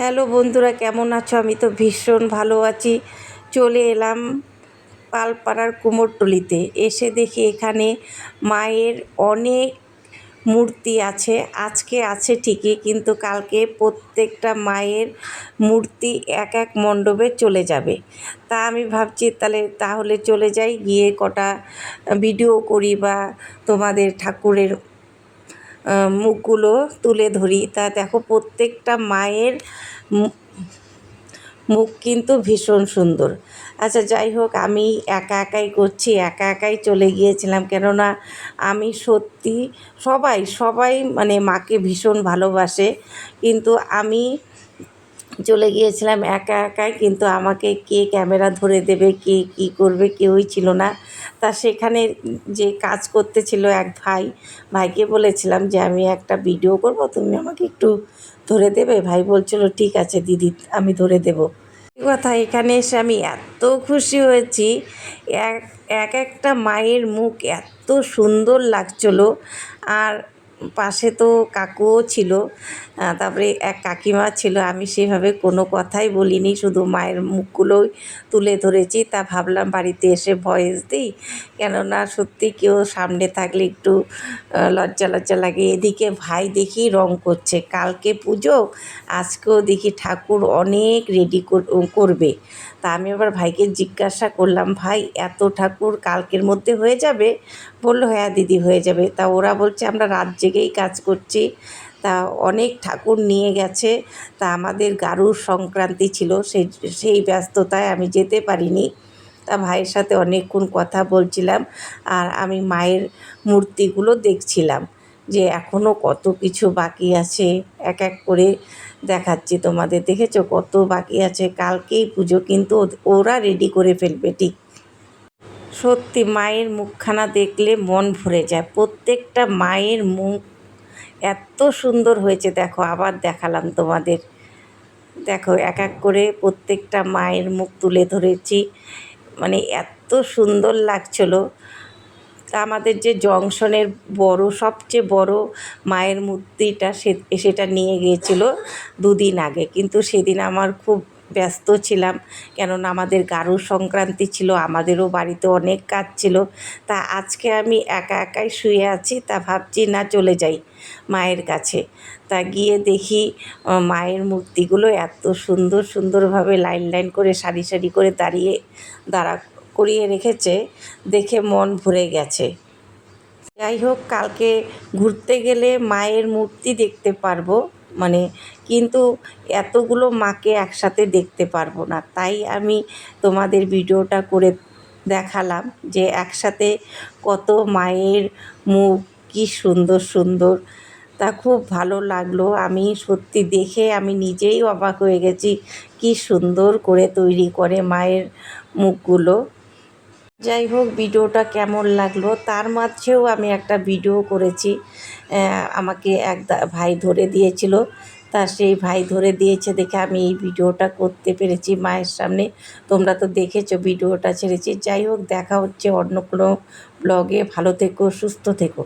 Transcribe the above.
Hello বন্ধুরা, কেমন আছো? আমি তো ভীষণ ভালো আছি। চলে এলাম পালপাড়ার কুমোরটুলিতে। এসে দেখি এখানে মায়ের অনেক মূর্তি আছে। আজকে আছে ঠিকই, কিন্তু কালকে প্রত্যেকটা মায়ের মূর্তি এক এক মণ্ডপে চলে যাবে। তা আমি ভাবছি তাহলে তাহলে চলে যাই, গিয়ে কটা ভিডিও করি বা তোমাদের ঠাকুরের মুখগুলো তুলে ধরি। তা দেখো, প্রত্যেকটা মায়ের মুখ কিন্তু ভীষণ সুন্দর। আচ্ছা যাই হোক, আমি একা একাই করছি, একা একাই চলে গিয়েছিলাম। কেননা আমি সত্যি সবাই সবাই মানে মাকে ভীষণ ভালোবাসে। কিন্তু আমি চলে গিয়েছিলাম একা একাই, কিন্তু আমাকে কে ক্যামেরা ধরে দেবে, কে কী করবে কেউই ছিল না। তা সেখানে যে কাজ করতেছিল এক ভাই, ভাইকে বলেছিলাম যে, আমি একটা ভিডিও করব, তুমি আমাকে একটু ধরে দেবে? ভাই বলছিল, ঠিক আছে দিদি, আমি ধরে দেবো। কথা এখানে এসে আমি এত খুশি হয়েছি, এক এক একটা মায়ের মুখ এত সুন্দর লাগছিল। আর পাশে তো কাকুও ছিল তারপরে এক কাকিমা ছিল, আমি সেভাবে কোনো কথাই বলিনি, শুধু মায়ের মুখগুলোই তুলে ধরেছি, তা ভাবলাম বাড়িতে এসে ভয়েস দিই, কেননা সত্যি কেউ সামনে থাকলে একটু লজ্জা লজ্জা লাগে, এদিকে ভাই দেখি রং করছে, কালকে পুজো, আজকেও দেখি ঠাকুর অনেক রেডি করবে, তা আমি আবার ভাইকে জিজ্ঞাসা করলাম, ভাই, এত ঠাকুর কালকের মধ্যে হয়ে যাবে? বলল হ্যাঁ দিদি, হয়ে যাবে। তা ওরা বলছে, আমরা রাত জেগেই কাজ করছি। তা অনেক ঠাকুর নিয়ে গেছে। তা আমাদের গারুর সংক্রান্তি ছিল, সেই সেই ব্যস্ততায় আমি যেতে পারিনি। তা ভাইয়ের সাথে অনেকক্ষণ কথা বলছিলাম আর আমি মায়ের মূর্তিগুলো দেখছিলাম যে এখনও কত কিছু বাকি আছে। এক এক করে দেখাচ্ছি তোমাদের, দেখেছ? কত বাকি আছে। কালকেই পুজো, কিন্তু ওরা রেডি করে ফেলবে ঠিক। সত্যি মায়ের মুখখানা দেখলে মন ভরে যায়। প্রত্যেকটা মায়ের মুখ এত সুন্দর হয়েছে। দেখো, আবার দেখালাম তোমাদের। দেখো, এক এক করে প্রত্যেকটা মায়ের মুখ তুলে ধরেছি। মানে এত সুন্দর লাগছিল। আমাদের যে জংশনের বড়, সবচেয়ে বড় মায়ের মূর্তিটা সে, সেটা নিয়ে গিয়েছিল দুদিন আগে। কিন্তু সেদিন আমার খুব ব্যস্ত ছিলাম, কেননা আমাদের গারু সংক্রান্তি ছিল, আমাদেরও বাড়িতে অনেক কাজ ছিল। তা আজকে আমি একা একাই শুয়ে আছি, তা ভাবছি না চলে যাই মায়ের কাছে। তা গিয়ে দেখি মায়ের মূর্তিগুলো এত সুন্দর সুন্দরভাবে লাইন লাইন করে সারি সারি করে দাঁড়িয়ে, দাঁড়া করিয়ে রেখেছে, দেখে মন ভরে গেছে। যাই হোক, কালকে ঘুরতে গেলে মায়ের মূর্তি দেখতে পারব। মানে কিন্তু এতগুলো মাকে একসাথে দেখতে পারব না। তাই আমি তোমাদের ভিডিওটা করে দেখালাম যে একসাথে কত মায়ের মুখ, কী সুন্দর সুন্দর। তা খুব ভালো লাগল। আমি সত্যি দেখে আমি নিজেই অবাক হয়ে গেছি, কি সুন্দর করে তৈরি করে মায়ের মুখগুলো। যাই হোক, ভিডিওটা কেমন লাগল? তার মাঝেও আমি একটা ভিডিও করেছি। আমাকে এক ভাই ধরে দিয়েছিল। তা সেই ভাই ধরে দিয়েছে দেখে আমি এই ভিডিওটা করতে পেরেছি মায়ের সামনে। তোমরা তো দেখেছ ভিডিওটা ছেড়েছি। যাই হোক, দেখা হচ্ছে অন্য কোনো ব্লগে ভালো থেকো, সুস্থ থেকো।